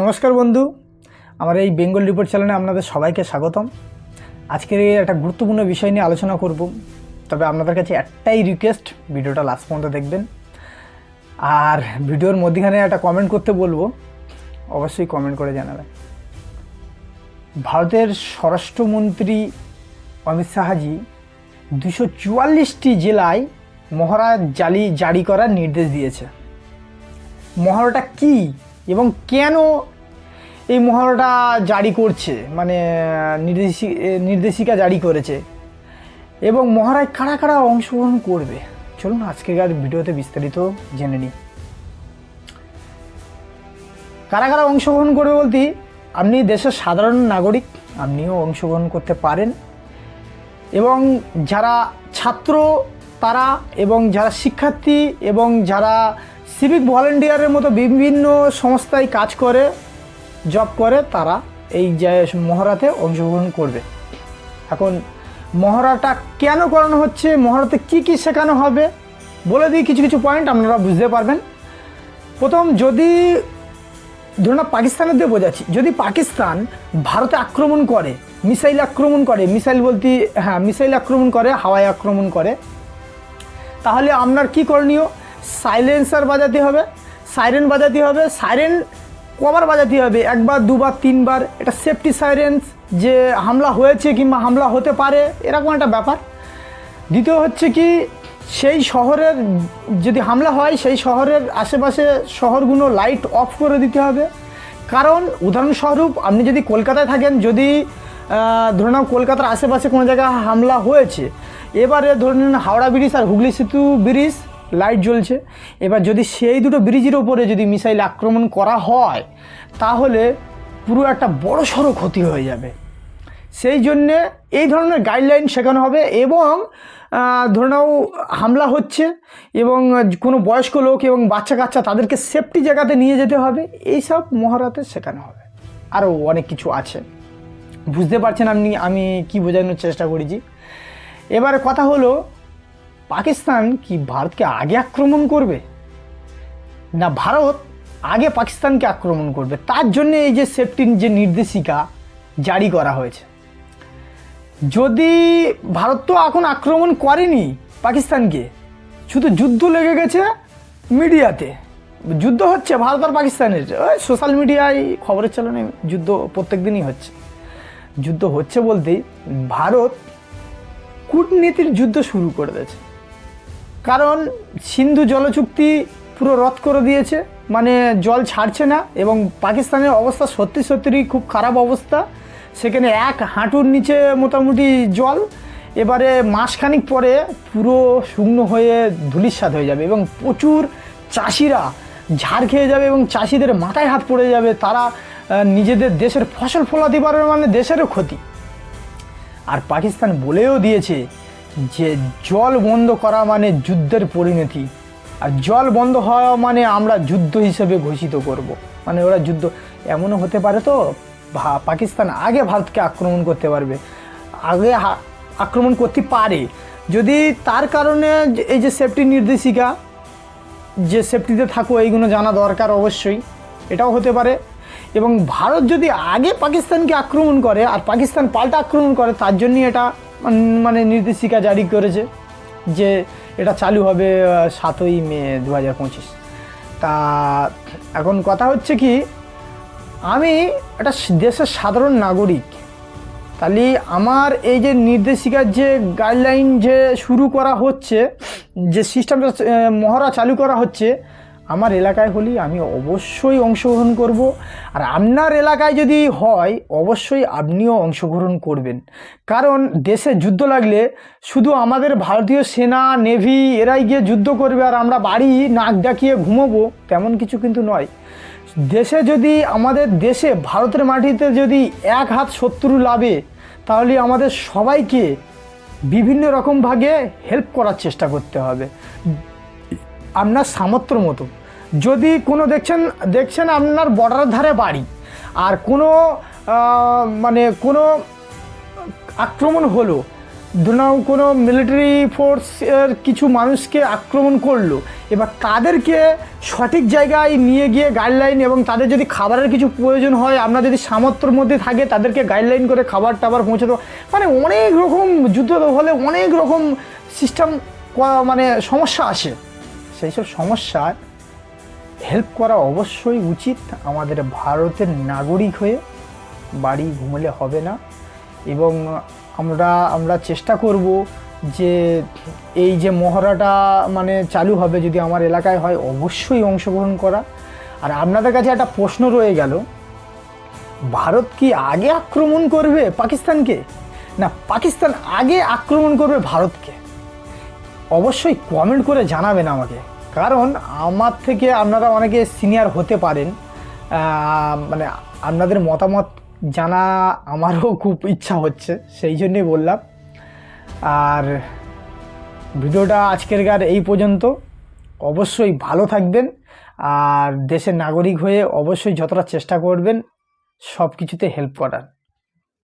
নমস্কার বন্ধু। আমার এই বেঙ্গল রিপোর্ট চ্যানেলে আপনাদের সবাইকে স্বাগতম। আজকের একটা গুরুত্বপূর্ণ বিষয় নিয়ে আলোচনা করব। তবে আপনাদের কাছে একটাই রিকোয়েস্ট ভিডিওটা লাস্ট পর্যন্ত দেখবেন। আর ভিডিওর মধ্যখানে একটা কমেন্ট করতে বলব। অবশ্যই কমেন্ট করে জানাবেন। ভারতের স্বরাষ্ট্রমন্ত্রী অমিত শাহাজি দুশো চুয়াল্লিশটি জেলায় মহড়া জালি জারি করার নির্দেশ দিয়েছে। মহড়াটা কি? এবং কেন এই মহড়াটা জারি করছে? মানে নির্দেশি, নির্দেশিকা জারি করেছে। এবং মহড়ায় কারা কারা অংশগ্রহণ করবে? চলুন আজকেকার ভিডিওতে বিস্তারিত জেনে নিই। কারা কারা অংশগ্রহণ করবে বলতে, আপনি দেশের সাধারণ নাগরিক, আপনিও অংশগ্রহণ করতে পারেন। এবং যারা ছাত্র, তারা এবং যারা শিক্ষার্থী এবং যারা সিভিক ভলেন্টিয়ারের মতো বিভিন্ন সংস্থায় কাজ করে জব করে, তারা এই মহড়াতে অংশগ্রহণ করবে। এখন মহড়াটা কেন করানো হচ্ছে, মহড়াতে কি কি শেখানো হবে, বলে দিই কিছু কিছু পয়েন্ট আপনারা বুঝতে পারবেন। প্রথম, যদি ধরুন পাকিস্তানের দিয়ে বোঝাচ্ছি, যদি পাকিস্তান ভারতে আক্রমণ করে, মিসাইল আক্রমণ করে, মিসাইল বলতে হ্যাঁ মিসাইল আক্রমণ করে হাওয়ায় আক্রমণ করে, তাহলে আপনার কি করণীয়? সাইলেন্সার বাজাতে হবে, সাইরেন বাজাতে হবে, সাইরেন কবার বাজাতে হবে, একবার, দুবার, তিনবার। এটা সেফটি সাইরেন্স যে হামলা হয়েছে কিংবা হামলা হতে পারে, এরকম একটা ব্যাপার। দ্বিতীয় হচ্ছে কি, সেই শহরের যদি হামলা হয়, সেই শহরের আশেপাশে শহরগুলো লাইট অফ করে দিতে হবে। কারণ, উদাহরণস্বরূপ, আপনি যদি কলকাতায় থাকেন, যদি ধরে নাও কলকাতার আশেপাশে কোনো জায়গায় হামলা হয়েছে, এবারে ধরে নিন হাওড়া ব্রিজ আর হুগলি সেতু ব্রিজ লাইট জ্বলছে। এবার যদি সেই দুটো ব্রিজের ওপরে যদি মিসাইল আক্রমণ করা হয়, তাহলে পুরো একটা বড় সড়ো ক্ষতি হয়ে যাবে। সেই জন্যে এই ধরনের গাইডলাইন শেখানো হবে এবং ধরে নাও হামলা হচ্ছে এবং কোনো বয়স্ক লোক এবং বাচ্চা কাচ্চা তাদেরকে সেফটি জায়গাতে নিয়ে যেতে হবে। এইসব মহারাতে শেখানো হবে। আরও অনেক কিছু আছে। বুঝতে পারছেন আপনি, আমি কি বোঝানোর চেষ্টা করেছি। এবারে কথা হলো পাকিস্তান কি ভারতকে আগে আক্রমণ করবে? না ভারত আগে পাকিস্তানকে আক্রমণ করবে? তার জন্য এই যে সেফটির যে নির্দেশিকা জারি করা হয়েছে। যদি ভারত তো এখন আক্রমণ করেনি পাকিস্তানকে, শুধু যুদ্ধ লেগে গেছে মিডিয়াতে। যুদ্ধ হচ্ছে ভারত আর পাকিস্তানের। ওই সোশ্যাল মিডিয়ায় খবরের চালানে যুদ্ধ প্রত্যেক দিনই হচ্ছে। যুদ্ধ হচ্ছে বলতেই ভারত কূটনীতির যুদ্ধ শুরু করে দিয়েছে। কারণ সিন্ধু জলচুক্তি পুরো রদ করে দিয়েছে। মানে জল ছাড়ছে না এবং পাকিস্তানের অবস্থা সত্যি সত্যি খুব খারাপ অবস্থা। সেখানে এক হাঁটুর নিচে মোটামুটি জল। এবারে মাসখানিক পরে পুরো শুকনো হয়ে ধুলিস্বাদ হয়ে যাবে এবং প্রচুর চাষিরা ঝাড় খেয়ে যাবে এবং চাষিদের মাথায় হাত পড়ে যাবে। তারা নিজেদের দেশের ফসল ফলাতে পারবে মানে দেশেরও ক্ষতি। আর পাকিস্তান বলেও দিয়েছে যে জল বন্ধ করা মানে যুদ্ধের পরিণতি। আর জল বন্ধ হওয়া মানে আমরা যুদ্ধ হিসেবে ঘোষিত করব। মানে ওরা যুদ্ধ, এমনও হতে পারে তো পাকিস্তান আগে ভারতকে আক্রমণ করতে পারবে। আগে আক্রমণ করতে পারে। যদি তার কারণে এই যে সেফটি নির্দেশিকা, যে সেফটিতে থাকো, এইগুলো জানা দরকার অবশ্যই। এটাও হতে পারে। এবং ভারত যদি আগে পাকিস্তানকে আক্রমণ করে, আর পাকিস্তান পাল্টা আক্রমণ করে, তার জন্যই এটা মান- নির্দেশিকা জারি করেছে যে এটা চালু হবে সাতই মে দু হাজার পঁচিশ। তা এখন কথা হচ্ছে কি, আমি একটা দেশের সাধারণ নাগরিক, তাহলে আমার এই যে নির্দেশিকার যে গাইডলাইন যে শুরু করা হচ্ছে, যে সিস্টেমটা মহড়া চালু করা হচ্ছে আমার এলাকায় হলে আমি অবশ্যই অংশগ্রহণ করব। আর আপনার এলাকায় যদি হয়, অবশ্যই আপনিও অংশগ্রহণ করবেন। কারণ দেশে যুদ্ধ লাগলে শুধু আমাদের ভারতীয় সেনা, নেভি এরাই গিয়ে যুদ্ধ করবে আর আমরা বাড়ি নাক ডাকিয়ে ঘুমোবো, তেমন কিছু কিন্তু নয়। দেশে যদি, আমাদের দেশে ভারতের মাটিতে যদি এক হাত শত্রু লাভে, তাহলে আমাদের সবাইকে বিভিন্ন রকমভাবে হেল্প করার চেষ্টা করতে হবে। আপনার সামর্থ্য মতো। যদি কোনো দেখছেন দেখছেন আপনার বর্ডারের ধারে বাড়ি, আর কোনো মানে কোনো আক্রমণ হলো ধরুন কোনো মিলিটারি ফোর্স এর কিছু মানুষকে আক্রমণ করল, এবার তাদেরকে সঠিক জায়গায় নিয়ে গিয়ে গাইডলাইন এবং তাদের যদি খাবারের কিছু প্রয়োজন হয় আমরা যদি সামর্থ্যর মধ্যে থাকে, তাদেরকে গাইডলাইন করে খাবার টাবার পৌঁছে দেবো মানে অনেক রকম যুদ্ধ হলে অনেক রকম সিস্টেম মানে সমস্যা আসে। সেই সব সমস্যায় হেল্প করা অবশ্যই উচিত আমাদের ভারতের নাগরিক হয়ে। বাড়ি ঘুমলে হবে না এবং আমরা আমরা চেষ্টা করব যে এই যে মহড়াটা মানে চালু হবে যদি আমার এলাকায় হয় অবশ্যই অংশগ্রহণ করা। আর আপনাদের কাছে একটা প্রশ্ন রয়ে গেল, ভারত কি আগে আক্রমণ করবে পাকিস্তানকে? না, পাকিস্তান আগে আক্রমণ করবে ভারতকে? অবশ্যই কমেন্ট করে জানাবেন আমাকে। কারণ আমার থেকে আপনারা অনেকে সিনিয়র হতে পারেন। মানে আপনাদের মতামত জানা আমারও খুব ইচ্ছা হচ্ছে, সেই জন্যই বললাম। আর ভিডিওটা আজকের গার এই পর্যন্ত। অবশ্যই ভালো থাকবেন। আর দেশের নাগরিক হয়ে অবশ্যই যতটা চেষ্টা করবেন সব কিছুতে হেল্প করার।